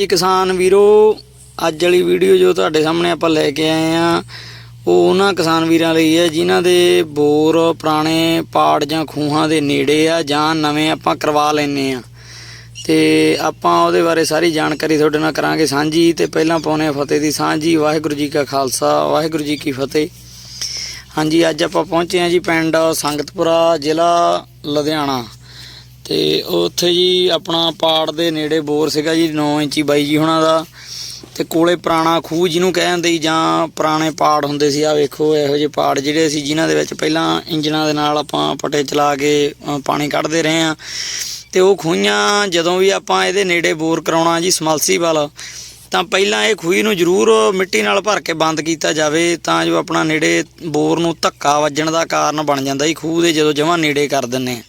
ਜੀ ਕਿਸਾਨ ਵੀਰੋ, ਅੱਜ ਵਾਲੀ ਵੀਡੀਓ ਜੋ ਤੁਹਾਡੇ ਸਾਹਮਣੇ ਆਪਾਂ ਲੈ ਕੇ ਆਏ ਆ, ਉਹ ਉਹਨਾਂ ਕਿਸਾਨ ਵੀਰਾਂ ਲਈ ਹੈ, ਜਿਨ੍ਹਾਂ ਦੇ ਬੋਰ ਪੁਰਾਣੇ ਪਾੜ ਜਾਂ ਖੂਹਾਂ ਦੇ ਨੇੜੇ ਆ ਜਾਂ ਨਵੇਂ ਆਪਾਂ ਕਰਵਾ ਲੈਨੇ ਆ। ਤੇ ਆਪਾਂ ਉਹਦੇ ਬਾਰੇ ਸਾਰੀ ਜਾਣਕਾਰੀ ਤੁਹਾਡੇ ਨਾਲ ਕਰਾਂਗੇ ਸਾਂਝੀ, ਤੇ ਪਹਿਲਾਂ ਪਾਉਨੇ ਆ ਫਤਿਹ ਦੀ ਸਾਂਝੀ। ਵਾਹਿਗੁਰੂ ਜੀ ਕਾ ਖਾਲਸਾ, ਵਾਹਿਗੁਰੂ ਜੀ ਕੀ ਫਤਿਹ। ਹਾਂਜੀ, ਅੱਜ ਆਪਾਂ ਪਹੁੰਚੇ ਆ ਜੀ ਪਿੰਡ ਸੰਗਤਪੁਰਾ, ਜ਼ਿਲ੍ਹਾ ਲੁਧਿਆਣਾ। ਤੇ ਉੱਥੇ ਜੀ ਆਪਣਾ ਪਾੜ ਦੇ ਨੇੜੇ ਬੋਰ ਸੀਗਾ ਜੀ 9 ਇੰਚੀ ਬਾਈ ਜੀ ਹੁਣਾਂ ਦਾ। ਤੇ ਕੋਲੇ ਪੁਰਾਣਾ ਖੂਹ ਜਿਹਨੂੰ ਕਹਿੰਦੇ ਜੀ, ਜਾਂ ਪੁਰਾਣੇ ਪਾੜ ਹੁੰਦੇ ਸੀ ਆ ਵੇਖੋ ਇਹੋ ਜਿਹੇ ਪਾੜ ਜਿਹੜੇ ਸੀ, ਜਿਨ੍ਹਾਂ ਦੇ ਵਿੱਚ ਪਹਿਲਾਂ ਇੰਜਨਾਂ ਦੇ ਨਾਲ ਆਪਾਂ ਪਟੇ ਚਲਾ ਕੇ ਪਾਣੀ ਕੱਢਦੇ ਰਹੇ ਆ ਤੇ ਉਹ ਖੂਹੀਆਂ ਜਦੋਂ ਵੀ ਆਪਾਂ ਇਹਦੇ ਨੇੜੇ ਬੋਰ ਕਰਾਉਣਾ ਜੀ ਸਮਲਸੀਬਲ ਤਾਂ ਪਹਿਲਾਂ ਇਹ ਖੂਹੀ ਨੂੰ ਜ਼ਰੂਰ ਮਿੱਟੀ ਨਾਲ ਭਰ ਕੇ ਬੰਦ ਕੀਤਾ ਜਾਵੇ, ਤਾਂ ਜੋ ਆਪਣਾ ਨੇੜੇ ਬੋਰ ਨੂੰ ਧੱਕਾ ਵੱਜਣ ਦਾ ਕਾਰਨ ਬਣ ਜਾਂਦਾ ਜੀ, ਖੂਹ ਦੇ ਜਦੋਂ ਜਮਾਂ ਨੇੜੇ ਕਰ ਦਿੰਨੇ ਆ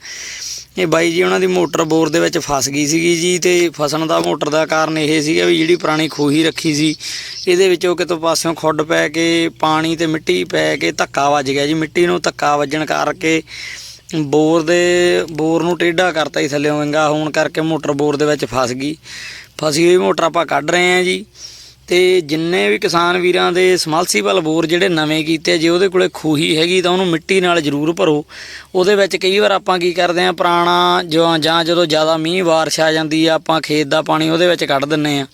ਇਹ ਬਾਈ ਜੀ, ਉਹਨਾਂ ਦੀ ਮੋਟਰ ਬੋਰ ਦੇ ਵਿੱਚ ਫਸ ਗਈ ਸੀਗੀ ਜੀ ਤੇ ਫਸਣ ਦਾ ਮੋਟਰ ਦਾ ਕਾਰਨ ਇਹ ਸੀਗਾ ਵੀ ਜਿਹੜੀ ਪੁਰਾਣੀ ਖੂਹੀ ਰੱਖੀ ਸੀ, ਇਹਦੇ ਵਿੱਚੋਂ ਕਿਤੋਂ ਪਾਸਿਓਂ ਖੁੱਡ ਪੈ ਕੇ, ਪਾਣੀ ਤੇ ਮਿੱਟੀ ਪੈ ਕੇ ਧੱਕਾ ਵੱਜ ਗਿਆ ਜੀ। ਮਿੱਟੀ ਨੂੰ ਧੱਕਾ ਵੱਜਣ ਕਰਕੇ ਬੋਰ ਦੇ, ਬੋਰ ਨੂੰ ਟੇਢਾ ਕਰਤਾ ਜੀ ਥੱਲੇੋਂ ਵਿੰਗਾ ਹੋਣ ਕਰਕੇ ਮੋਟਰ ਬੋਰ ਦੇ ਵਿੱਚ ਫਸ ਗਈ। ਫਸੀ ਹੋਈ ਮੋਟਰ ਆਪਾਂ ਕੱਢ ਰਹੇ ਹਾਂ ਜੀ। ਤੇ ਜਿੰਨੇ ਵੀ ਕਿਸਾਨ ਵੀਰਾਂ ਦੇ ਸਮਲਸੀਬਲ ਬੋਰ ਜਿਹੜੇ ਨਵੇਂ ਕੀਤੇ ਜੇ ਉਹਦੇ ਕੋਲੇ ਖੂਹੀ ਹੈਗੀ ਤਾਂ ਉਹਨੂੰ ਮਿੱਟੀ ਨਾਲ ਜ਼ਰੂਰ ਭਰੋ। ਉਹਦੇ ਵਿੱਚ ਕਈ ਵਾਰ ਆਪਾਂ ਕੀ ਕਰਦੇ ਆ, ਪੁਰਾਣਾ ਜੋ ਜਾਂ ਜਦੋਂ ਜ਼ਿਆਦਾ ਮੀਂਹ ਬਾਰਿਸ਼ ਆ ਜਾਂਦੀ ਆ, ਆਪਾਂ ਖੇਤ ਦਾ ਪਾਣੀ ਉਹਦੇ ਵਿੱਚ ਕੱਢ ਦਿੰਨੇ ਆ।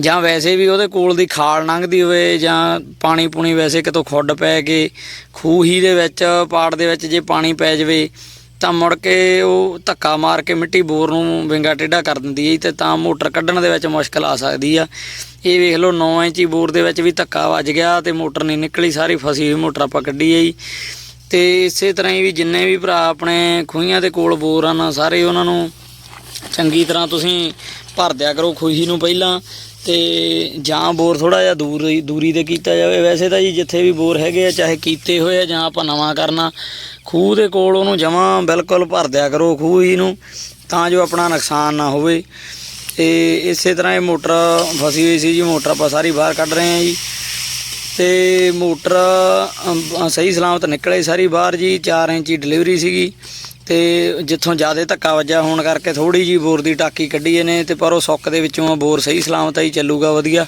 ਜਾਂ ਵੈਸੇ ਵੀ ਉਹਦੇ ਕੋਲ ਦੀ ਖਾਲ ਲੰਘਦੀ ਹੋਵੇ ਜਾਂ ਪਾਣੀ ਪੂਣੀ ਵੈਸੇ ਕਿਤੋਂ ਖੁੱਡ ਪੈ ਕੇ ਖੂਹੀ ਦੇ ਵਿੱਚ, ਪਾੜ ਦੇ ਵਿੱਚ ਜੇ ਪਾਣੀ ਪੈ ਜਾਵੇ ਤਾਂ ਮੁੜ ਕੇ ਉਹ ਧੱਕਾ ਮਾਰ ਕੇ ਮਿੱਟੀ ਬੋਰ ਨੂੰ ਵਿੰਗਾ ਟੇਢਾ ਕਰ ਦਿੰਦੀ ਹੈ ਜੀ ਤੇ ਤਾਂ ਮੋਟਰ ਕੱਢਣ ਦੇ ਵਿੱਚ ਮੁਸ਼ਕਲ ਆ ਸਕਦੀ ਆ। ਇਹ ਵੇਖ ਲਓ 9 ਇੰਚੀ ਬੋਰ ਦੇ ਵਿੱਚ ਵੀ ਧੱਕਾ ਵੱਜ ਗਿਆ ਤੇ ਮੋਟਰ ਨਹੀਂ ਨਿਕਲੀ, ਸਾਰੀ ਫਸੀ ਹੋਈ ਮੋਟਰ ਆਪਾਂ ਕੱਢੀ ਹੈ ਜੀ। ਤੇ ਇਸੇ ਤਰ੍ਹਾਂ ਹੀ ਵੀ ਜਿੰਨੇ ਵੀ ਭਰਾ ਆਪਣੇ ਖੂਹੀਆਂ ਦੇ ਕੋਲ ਬੋਰ ਹਨ, ਸਾਰੇ ਉਹਨਾਂ ਨੂੰ ਚੰਗੀ ਤਰ੍ਹਾਂ ਤੁਸੀਂ ਭਰ ਦਿਆ ਕਰੋ ਖੂਹੀ ਨੂੰ ਪਹਿਲਾਂ ਤੇ ਜਾਂ ਬੋਰ ਥੋੜਾ ਜਿਹਾ ਦੂਰ ਦੂਰੀ ਤੇ ਕੀਤਾ ਜਾਵੇ। ਵੈਸੇ ਤਾਂ ਜੀ ਜਿੱਥੇ ਵੀ ਬੋਰ ਹੈਗੇ ਆ, ਚਾਹੇ ਕੀਤੇ ਹੋਏ ਆ ਜਾਂ ਆਪਾਂ ਨਵਾਂ ਕਰਨਾ, ਖੂਹ ਦੇ ਕੋਲ ਉਹਨੂੰ ਜਮਾਂ ਬਿਲਕੁਲ ਭਰ ਦਿਆ ਕਰੋ ਹੀ ਨੂੰ, ਤਾਂ ਜੋ ਆਪਣਾ ਨੁਕਸਾਨ ਨਾ ਹੋਵੇ। ਤੇ ਇਸੇ ਤਰ੍ਹਾਂ ਇਹ ਮੋਟਰ ਫਸੀ ਹੋਈ ਸੀ ਜੀ, ਮੋਟਰ ਆਪਾਂ ਸਾਰੀ ਬਾਹਰ ਕੱਢ ਰਹੇ ਹਾਂ ਜੀ। ਤੇ ਮੋਟਰ ਸਹੀ ਸਲਾਮਤ ਨਿਕਲੇ ਸਾਰੀ ਬਾਹਰ ਜੀ 4 ਇੰਚੀ ਡਿਲੀਵਰੀ ਸੀਗੀ। ਤੇ ਜਿੱਥੋਂ ਜ਼ਿਆਦਾ ਧੱਕਾ ਵੱਜਾ ਹੋਣ ਕਰਕੇ ਥੋੜੀ ਜੀ ਬੋਰ ਦੀ ਟਾਕੀ ਕੱਢੀ ਇਹਨੇ ਤੇ ਪਰ ਉਹ ਸੁੱਕ ਦੇ ਵਿੱਚੋਂ ਬੋਰ ਸਹੀ ਸਲਾਮਤ ਹੀ ਚੱਲੂਗਾ ਵਧੀਆ।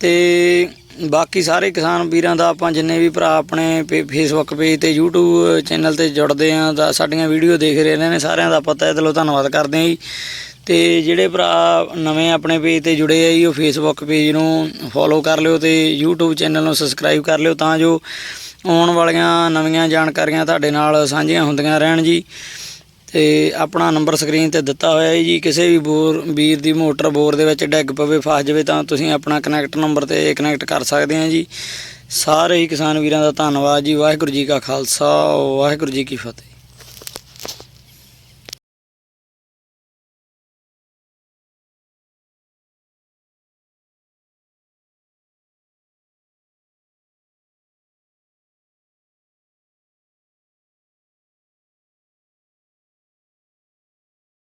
ਤੇ ਬਾਕੀ ਸਾਰੇ ਕਿਸਾਨ ਵੀਰਾਂ ਦਾ ਆਪਾਂ ਜਿੰਨੇ ਵੀ ਭਰਾ ਆਪਣੇ ਫੇਸਬੁੱਕ ਪੇਜ ਤੇ, YouTube ਚੈਨਲ ਤੇ ਜੁੜਦੇ ਆ, ਤਾਂ ਸਾਡੀਆਂ ਵੀਡੀਓ ਦੇਖ ਰਹੇ ਨੇ ਸਾਰਿਆਂ ਦਾ ਪਤਾ ਹੈ ਦਿਲੋਂ ਧੰਨਵਾਦ ਕਰਦੇ ਆ ਜੀ। ਤੇ ਜਿਹੜੇ ਭਰਾ ਨਵੇਂ ਆਪਣੇ ਪੇਜ ਤੇ ਜੁੜੇ ਆ ਜੀ, ਉਹ ਫੇਸਬੁੱਕ ਪੇਜ ਨੂੰ ਫੋਲੋ ਕਰ ਲਿਓ ਤੇ YouTube ਚੈਨਲ ਨੂੰ ਸਬਸਕ੍ਰਾਈਬ ਕਰ ਲਿਓ ਤਾਂ ਜੋ ਆਉਣ ਵਾਲੀਆਂ ਨਵੀਆਂ ਜਾਣਕਾਰੀਆਂ ਤੁਹਾਡੇ ਨਾਲ ਸਾਂਝੀਆਂ ਹੁੰਦੀਆਂ ਰਹਿਣ ਜੀ। ਤੇ ਆਪਣਾ ਨੰਬਰ ਸਕਰੀਨ ਤੇ ਦਿੱਤਾ ਹੋਇਆ ਹੈ ਜੀ, ਕਿਸੇ ਵੀ ਬੋਰ, ਵੀਰ ਦੀ ਮੋਟਰ ਬੋਰ ਦੇ ਵਿੱਚ ਡਿੱਗ ਪਵੇ, ਫਸ ਜਾਵੇ ਤਾਂ ਤੁਸੀਂ ਆਪਣਾ ਕਨੈਕਟ ਨੰਬਰ ਤੇ ਕਨੈਕਟ ਕਰ ਸਕਦੇ ਆ ਜੀ। ਸਾਰੇ ਹੀ ਕਿਸਾਨ ਵੀਰਾਂ ਦਾ ਧੰਨਵਾਦ ਜੀ, ਵਾਹਿਗੁਰੂ ਜੀ ਕਾ ਖਾਲਸਾ, ਵਾਹਿਗੁਰੂ ਜੀ ਕੀ ਫਤਿਹ।